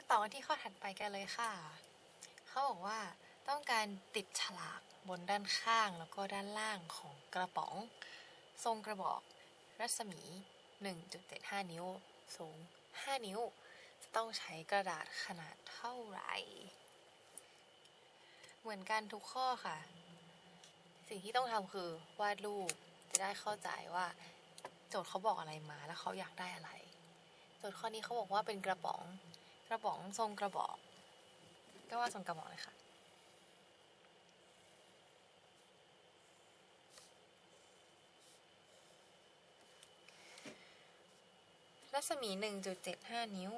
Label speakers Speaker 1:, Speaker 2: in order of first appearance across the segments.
Speaker 1: มาต่อกันที่ข้อถัดไปกันเลยค่ะ เขาบอกว่าต้องการติดฉลากบนด้านข้างแล้วก็ด้านล่างของกระป๋อง ทรงกระบอก รัศมี 1.75 นิ้ว สูง 5 นิ้ว จะต้องใช้กระดาษขนาดเท่าไหร่ เหมือนกันทุกข้อค่ะ สิ่งที่ต้องทำคือวาดรูปจะได้เข้าใจว่า โจทย์เขาบอกอะไรมาแล้วเขาอยากได้อะไร โจทย์ข้อนี้เขาบอกว่าเป็นกระป๋อง กระป๋องทรงกระบอก ก็ว่าทรงกระบอกเลยค่ะรัศมี 1.75 นิ้ว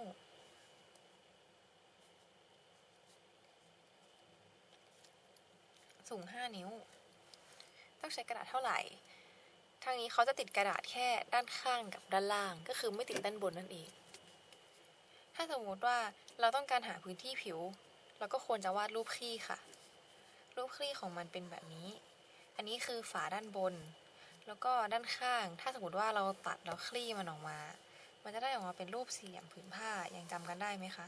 Speaker 1: สูง 5 นิ้ว ต้องใช้กระดาษเท่าไหร่ ทางนี้เขาจะติดกระดาษแค่ด้านข้างกับด้านล่าง ก็คือไม่ติดด้านบนนั่นเอง ถ้าสมมติว่าเราต้องการหาพื้นที่ผิว เราก็ควรจะวาดรูปคลี่ค่ะ รูปคลี่ของมันเป็นแบบนี้ อันนี้คือฝาด้านบน แล้วก็ด้านข้าง ถ้าสมมติว่าเราตัดแล้วคลี่มันออกมา มันจะได้ออกมาเป็นรูปสี่เหลี่ยมผืนผ้ายังจำกันได้ไหมคะ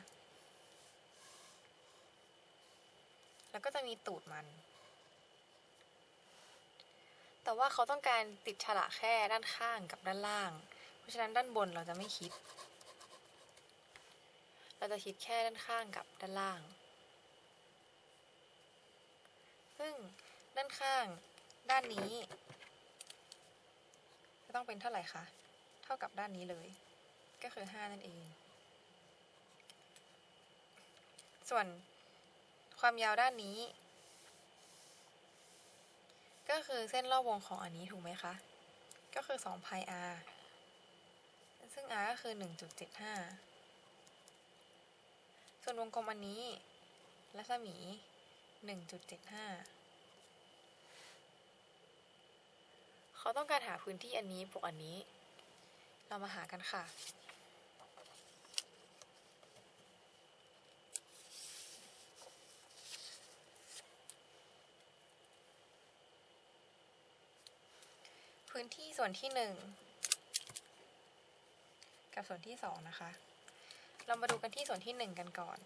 Speaker 1: แล้วก็จะมีตูดมัน แต่ว่าเขาต้องการติดฉลากแค่ด้านข้างกับด้านล่าง เพราะฉะนั้นด้านบนเราจะไม่คิด เราจะคิดแค่ด้านข้างกับด้านล่าง ซึ่งด้านข้างด้านนี้ จะต้องเป็นเท่าไหร่คะ เท่ากับด้านนี้เลย ก็คือ 5 นั่นเอง ส่วนความยาวด้านนี้ ก็คือเส้นรอบวงของอันนี้ถูกไหมคะ ก็คือ2 pi r ซึ่ง r ก็คือ 1.75 ส่วนวงกลมอันนี้รัศมี 1.75 เขาต้องการหาพื้นที่อันนี้บวกอันนี้ เรามาหากันค่ะ พื้นที่ส่วนที่หนึ่งกับส่วนที่สองนะคะ เรามาดูกันที่ส่วนที่หนึ่งกันก่อน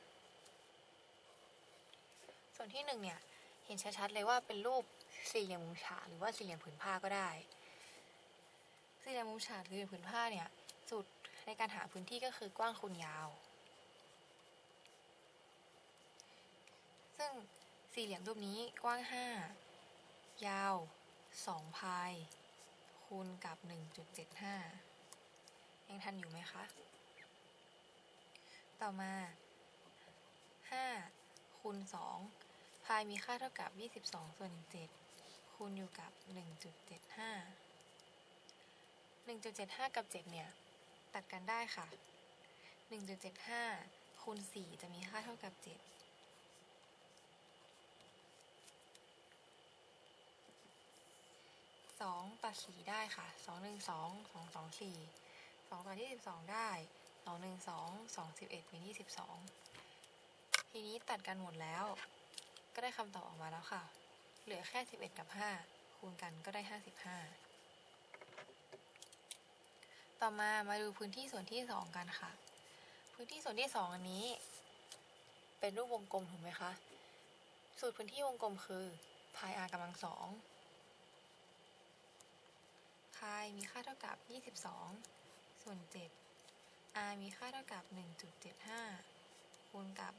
Speaker 1: ส่วนที่หนึ่งเนี่ย เห็นชัดๆเลยว่าเป็นรูปสี่เหลี่ยมมุมฉากหรือว่าสี่เหลี่ยมผืนผ้าก็ได้ สี่เหลี่ยมมุมฉากหรือสี่เหลี่ยมผืนผ้าเนี่ยสูตรในการหาพื้นที่ก็คือกว้างคูณยาว ซึ่งสี่เหลี่ยมรูปนี้กว้าง 5 ยาว 2 พายคูณกับ 1.75 ยังทันอยู่ไหมคะ ต่อมา 5 คูณ 2 พายมีค่าเท่ากับ 22 ส่วน 7 คูณอยู่กับ 1.75 1.75 กับ 7 เนี่ย ตัดกันได้ค่ะ 1.75 คูณ 4 จะมีค่าเท่ากับ 7สองตัดสี่ได้ค่ะสองหนึ่งสองสองสองสี่สองต่อที่สิบสองได้ 2 1 2 2 11เป็น22ทีนี้ตัดกันหมดแล้ว ก็ได้คำตอบออกมาแล้วค่ะ เหลือแค่11กับ5คูณกันก็ได้55ต่อมามาดูพื้นที่ส่วนที่2กันค่ะ พื้นที่ส่วนที่2อันนี้ เป็นรูปวงกลมถูกไหมคะ สูตรพื้นที่วงกลมคือพาย r กำลังสองพายมีค่าเท่ากับ 22 ส่วน 7 r มีค่าเท่ากับ 1.75 คูณกับ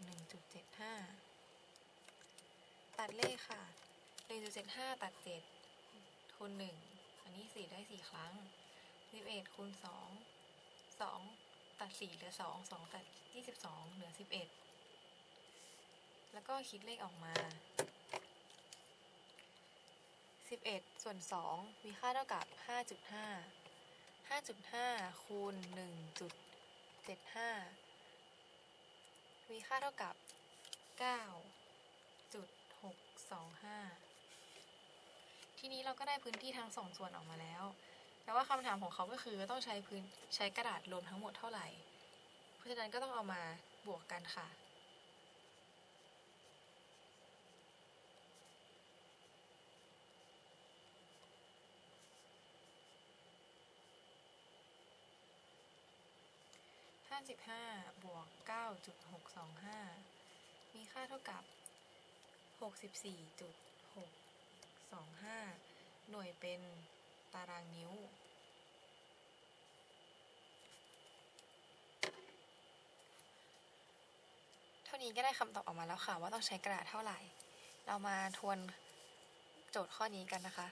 Speaker 1: 1.75 ตัดเลขค่ะ 1.75 ตัด 7 คูณ 1 อันนี้ 4 ได้ 4 ครั้ง 11 คูณ 2 2 ตัด 4 เหลือ 2 2 ตัด 22 เหลือ 11 แล้วก็คิดเลขออกมา 11 ส่วน 2 มีค่าเท่ากับ 5.5 5.5 คูณ 1.75 มีค่าเท่ากับ 9.625 ทีนี้เราก็ได้พื้นที่ทั้งสองส่วนออกมาแล้ว แต่ว่าคำถามของเขาก็คือต้องใช้พื้นใช้กระดาษรวมทั้งหมดเท่าไหร่ เพราะฉะนั้นก็ต้องเอามาบวกกันค่ะ 55 บวก 9.625 มีค่าเท่ากับ 64.625 หน่วยเป็นตารางนิ้ว เท่านี้ก็ได้คำตอบออกมาแล้วค่ะ ว่าต้องใช้กระดาษเท่าไหร่ เรามาทวนโจทย์ข้อนี้กันนะคะ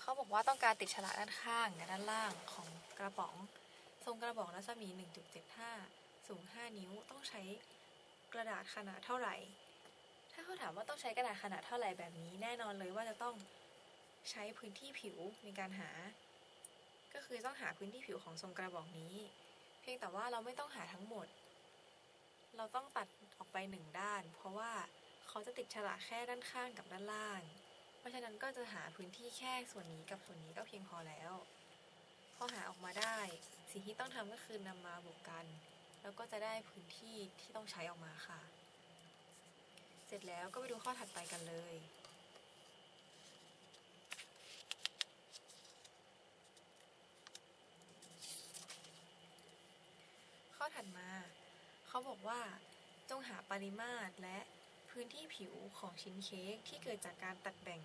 Speaker 1: เขาบอกว่าต้องการติดฉลากด้านข้างและด้านล่างของกระป๋อง ทรงกระบอกรัศมี 1.75 สูง 5 นิ้วต้องใช้กระดาษขนาดเท่าไหร่ ถ้าเขาถามว่าต้องใช้กระดาษขนาดเท่าไหร่แบบนี้ แน่นอนเลยว่าจะต้องใช้พื้นที่ผิวในการหา ก็คือต้องหาพื้นที่ผิวของทรงกระบอกนี้ เพียงแต่ว่าเราไม่ต้องหาทั้งหมด เราต้องตัดออกไปหนึ่งด้าน เพราะว่าเขาจะติดฉลากแค่ด้านข้างกับด้านล่าง เพราะฉะนั้นก็จะหาพื้นที่แค่ส่วนนี้กับส่วนนี้ก็เพียงพอแล้ว พอหาออกมาได้ สิ่งที่ต้องทำก็คือนำมาบวกกัน แล้วก็จะได้พื้นที่ที่ต้องใช้ออกมาค่ะ เสร็จแล้วก็ไปดูข้อถัดไปกันเลยข้อถัดมา เขาบอกว่าจงหาปริมาตรและพื้นที่ผิวของชิ้นเค้กที่เกิดจากการตัดแบ่ง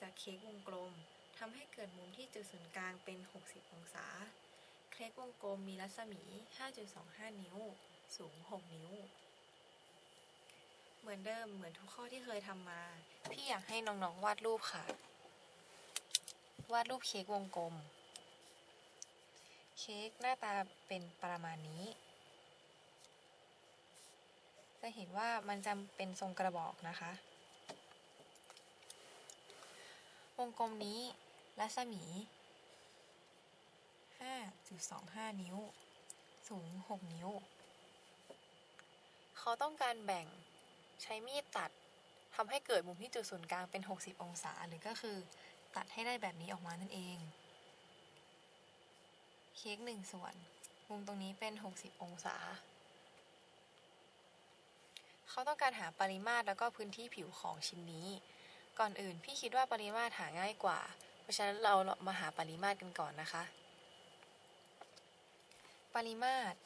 Speaker 1: จากเค้กวงกลมทำให้เกิดมุมที่จุดศูนย์กลางเป็น 60 องศา เค้กวงกลมมีรัศมี 5.25 นิ้ว สูง 6 นิ้ว เหมือนเดิมเหมือนทุกข้อที่เคยทำมา พี่อยากให้น้องๆวาดรูปค่ะ วาดรูปเค้กวงกลม เค้กหน้าตาเป็นประมาณนี้ จะเห็นว่ามันจะเป็นทรงกระบอกนะคะ วงกลมนี้รัศมี 5.25 นิ้ว สูง 6 นิ้ว เขาต้องการแบ่งใช้มีดตัดทำให้เกิดมุมที่จุดศูนย์กลางเป็น 60 องศา หรือก็คือตัดให้ได้แบบนี้ออกมานั่นเอง เค้กหนึ่งส่วน มุมตรงนี้เป็น 60 องศา เขาต้องการหาปริมาตรแล้วก็พื้นที่ผิวของชิ้นนี้ ก่อนอื่นพี่คิดว่าปริมาตรหาง่ายกว่า เพราะฉะนั้นเรามาหาปริมาตรกันก่อนนะคะ ปริมาตร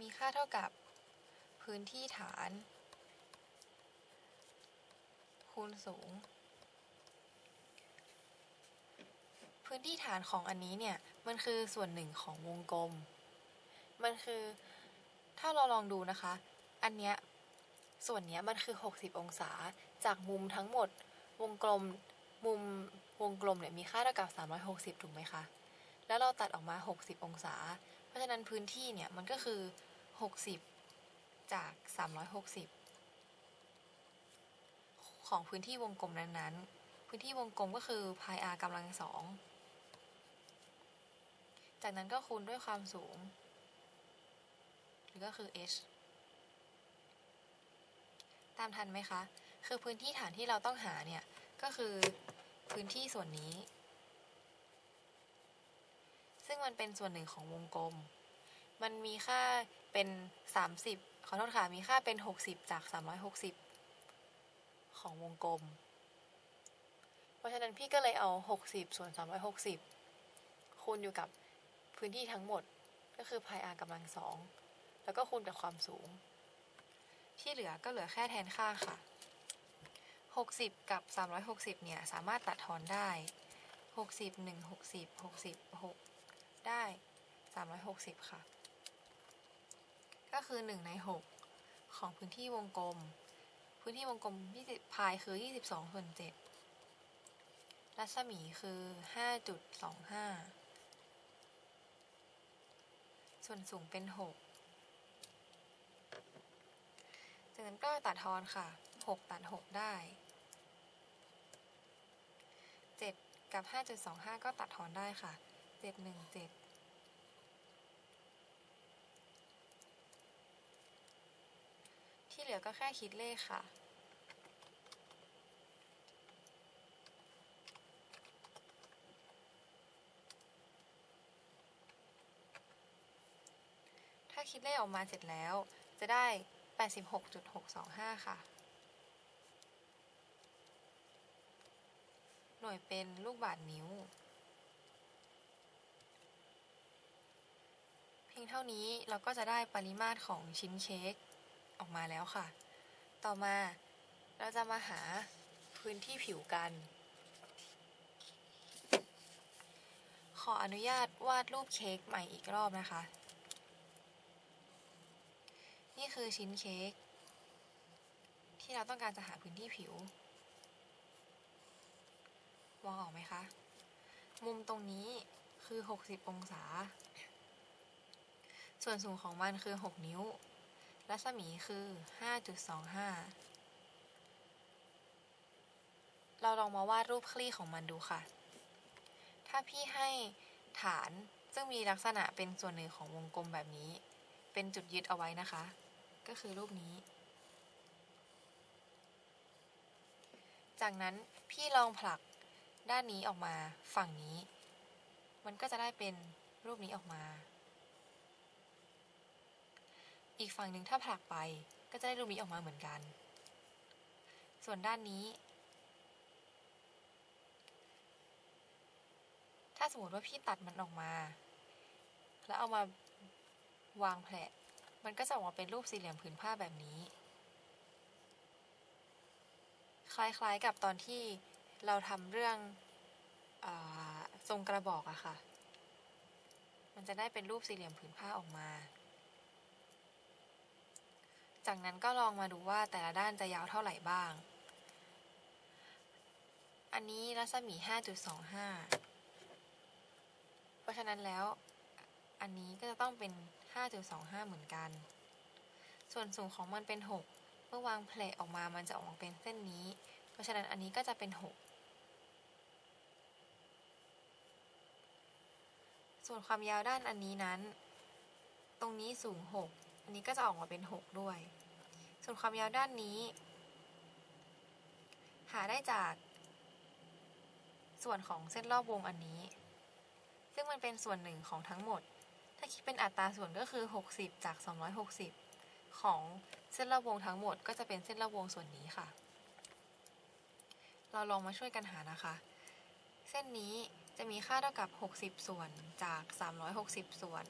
Speaker 1: มีค่าเท่ากับพื้นที่ฐาน คูณสูง พื้นที่ฐานของอันนี้เนี่ย มันคือส่วนหนึ่งของวงกลม มันคือถ้าเราลองดูนะคะ อันเนี้ยส่วนเนี้ยมันคือ 60 องศา จากมุมทั้งหมดวงกลมมุม วงกลมเนี่ยมีค่าเท่ากับ 360 ถูกไหมคะ แล้วเราตัดออกมา 60 องศา เพราะฉะนั้นพื้นที่เนี่ยมันก็คือ 60 จาก 360 ของพื้นที่วงกลมนั้นๆ พื้นที่วงกลมก็คือ pi r กำลังสอง จากนั้นก็คูณด้วยความสูง หรือก็คือ h ตามทันไหมคะ คือพื้นที่ฐานที่เราต้องหาเนี่ย ก็คือ พื้นที่ส่วนนี้ ซึ่งมันเป็นส่วนหนึ่งของวงกลม มันมีค่าเป็น 30 ขอโทษค่ะ มีค่าเป็น 60 จาก 360 ของวงกลม เพราะฉะนั้นพี่ก็เลยเอา 60 ส่วน 360 คูณอยู่กับพื้นที่ทั้งหมดก็คือ pi r กำลังสอง แล้วก็คูณกับความสูง ที่เหลือก็เหลือแค่แทนค่าค่ะ 60 กับ 360 เนี่ย สามารถตัดทอนได้ 60 1 60 60 6ได้ 360 ค่ะ ก็คือ 1 ใน 6 ของพื้นที่วงกลม พื้นที่วงกลม20พายคือ 22ส่วน7รัศมีคือ 5.25 ส่วนสูงเป็น 6 จากนั้นก็ตัดทอนค่ะ 6 ตัด 6 ได้ 7 กับ 5.25 ก็ตัดทอนได้ค่ะ 7 1 7ที่เหลือก็แค่คิดเลขค่ะ ถ้าคิดเลขออกมาเสร็จแล้ว จะได้ 86.625 ค่ะ น่วยเป็นลูกบาศก์นิ้วเท่านี้เราก็จะได้ปริมาตรของชิ้นเค้กออกมาแล้วค่ะ ต่อมาเราจะมาหาพื้นที่ผิวกัน ขออนุญาตวาดรูปเค้กใหม่อีกรอบนะคะ นี่คือชิ้นเค้กที่เราต้องการจะหาพื้นที่ผิว มองออกไหมคะ มุมตรงนี้คือ 60 องศา ส่วนสูงของมันคือ 6 นิ้ว รัศมีคือ 5.25 เราลองมาวาดรูปคลี่ของมันดูค่ะ ถ้าพี่ให้ฐานซึ่งมีลักษณะเป็นส่วนหนึ่งของวงกลมแบบนี้ เป็นจุดยึดเอาไว้นะคะ ก็คือรูปนี้ จากนั้นพี่ลองผลัก ด้านนี้ออกมาฝั่งนี้ มันก็จะได้เป็นรูปนี้ออกมา อีกฝั่งหนึ่งถ้าผลักไปก็จะได้รูปนี้ออกมาเหมือนกัน ส่วนด้านนี้ ถ้าสมมติว่าพี่ตัดมันออกมา แล้วเอามาวางแผลมันก็จะออกมาเป็นรูปสี่เหลี่ยมผืนผ้าแบบนี้ คล้ายๆกับตอนที่ เราทำเรื่องอทรงกระบอกอะค่ะ มันจะได้เป็นรูปสี่เหลี่ยมผืนผ้าออกมา จากนั้นก็ลองมาดูว่าแต่ละด้านจะยาวเท่าไหร่บ้าง อันนี้รัศมี 5.25 เพราะฉะนั้นแล้วอันนี้ก็จะต้องเป็น 5.25 เหมือนกัน ส่วนสูงของมันเป็น 6 เมื่อวางแผลออกมามันจะออกมาเป็นเส้นนี้ เพราะฉะนั้นอันนี้ก็จะเป็น 6 ส่วนความยาวด้านอันนี้นั้น ตรงนี้สูง 6 อันนี้ก็จะออกมาเป็น 6 ด้วย ส่วนความยาวด้านนี้ หาได้จาก ส่วนของเส้นรอบวงอันนี้ ซึ่งมันเป็นส่วนหนึ่งของทั้งหมด ถ้าคิดเป็นอัตราส่วนก็คือ 60 จาก 260 ของเส้นรอบวงทั้งหมด ก็จะเป็นเส้นรอบวงส่วนนี้ค่ะ เราลองมาช่วยกันหานะคะ เส้นนี้ จะมีค่าเท่ากับ 60 ส่วนจาก 360 ส่วน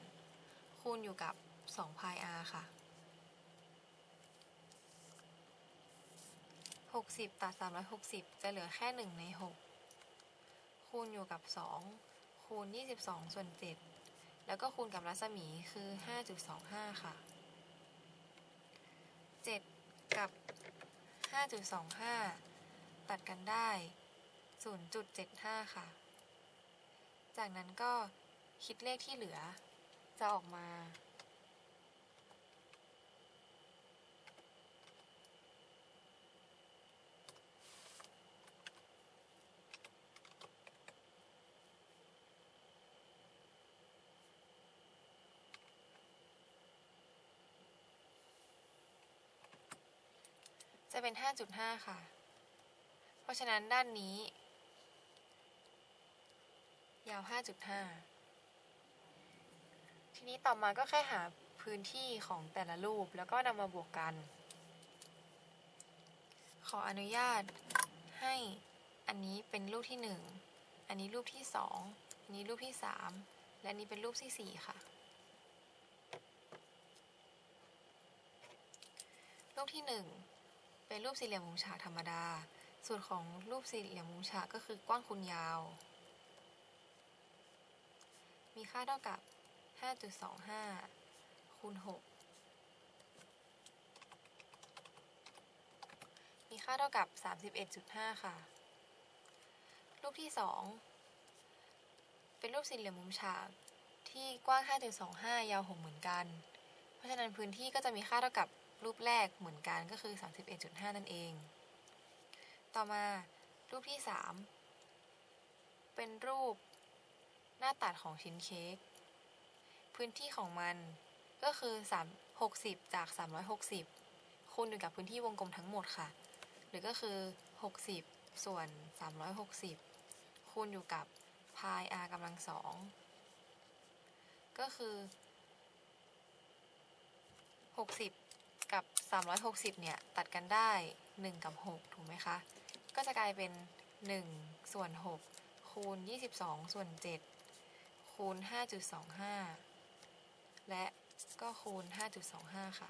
Speaker 1: คูณอยู่กับ2 pi r ค่ะ 60 ตัด 360 จะเหลือแค่ 1 ใน 6 คูณอยู่กับ 2 คูณ 22 ส่วน 7 แล้วก็คูณกับรัศมีคือ 5.25 ค่ะ 7 กับ 5.25 ตัดกันได้ 0.75 ค่ะ จากนั้นก็คิดเลขที่เหลือ จะออกมา จะเป็น 5.5 ค่ะ เพราะฉะนั้นด้านนี้ ยาว 5.5 ทีนี้ต่อมาก็แค่หาพื้นที่ของแต่ละรูปแล้วก็นำมาบวกกัน ขออนุญาตให้อันนี้เป็นรูปที่ 1 อันนี้รูปที่ 2 อันนี้รูปที่ 3 และนนี้เป็นรูปที่ 4 ค่ะ รูปที่ 1 เป็นรูปสี่เหลี่ยมมุมฉากธรรมดา ส่วนของรูปสี่เหลี่ยมมุมฉากก็คือกว้างคูณยาว มีค่าเท่ากับ 5.25 คูณ 6 มีค่าเท่ากับ 31.5 ค่ะ รูปที่ 2 เป็นรูปสี่เหลี่ยมมุมฉากที่กว้าง 5.25 ยาว 6 เหมือนกัน เพราะฉะนั้นพื้นที่ก็จะมีค่าเท่ากับรูปแรกเหมือนกันก็คือ 31.5 นั่นเอง ต่อมารูปที่ 3 เป็นรูป หน้าตัดของชิ้นเค้ก พื้นที่ของมันก็คือ 3 60 จาก 360 คูณอยู่กับพื้นที่วงกลมทั้งหมดค่ะ หรือก็คือ 60 ส่วน 360 คูณอยู่กับ pi r กำลังสองก็คือ 60 กับ 360 เนี่ย ตัดกันได้ 1 กับ 6 ถูกไหมคะ ก็จะกลายเป็น 1 ส่วน 6 คูณ 22 ส่วน 7 คูณ 5.25 และก็คูณ 5.25 ค่ะ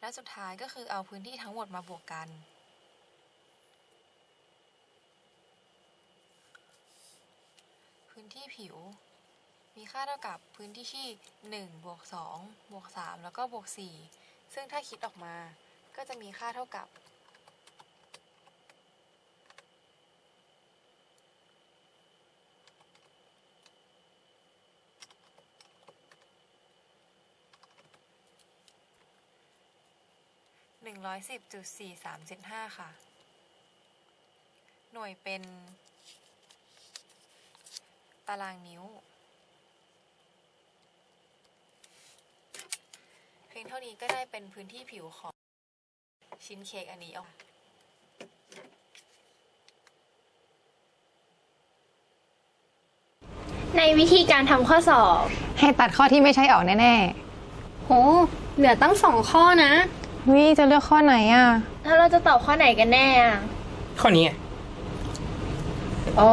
Speaker 1: และสุดท้ายก็คือเอาพื้นที่ทั้งหมดมาบวกกัน พื้นที่ผิว มีค่าเท่ากับพื้นที่ที่1บวก2บวก3แล้วก็บวก4ซึ่งถ้าคิดออกมาก็จะมีค่าเท่ากับ 110.4375 ค่ะ หน่วยเป็น ตารางนิ้ว เพียงเท่านี้ก็ได้เป็นพื้นที่ผิวของชิ้นเค้กอันนี้ออกมา
Speaker 2: ในวิธีการทำข้อสอบ
Speaker 3: ให้ตัดข้อที่ไม่ใช่ออกแน่
Speaker 2: โห เหลือตั้งสองข้อนะ
Speaker 3: ๆ วิจะเลือกข้อไหนอะ
Speaker 2: ถ้าเราจะตอบข้อไหนกันแน่อะ
Speaker 4: ข้อนี้ไง
Speaker 2: โอ้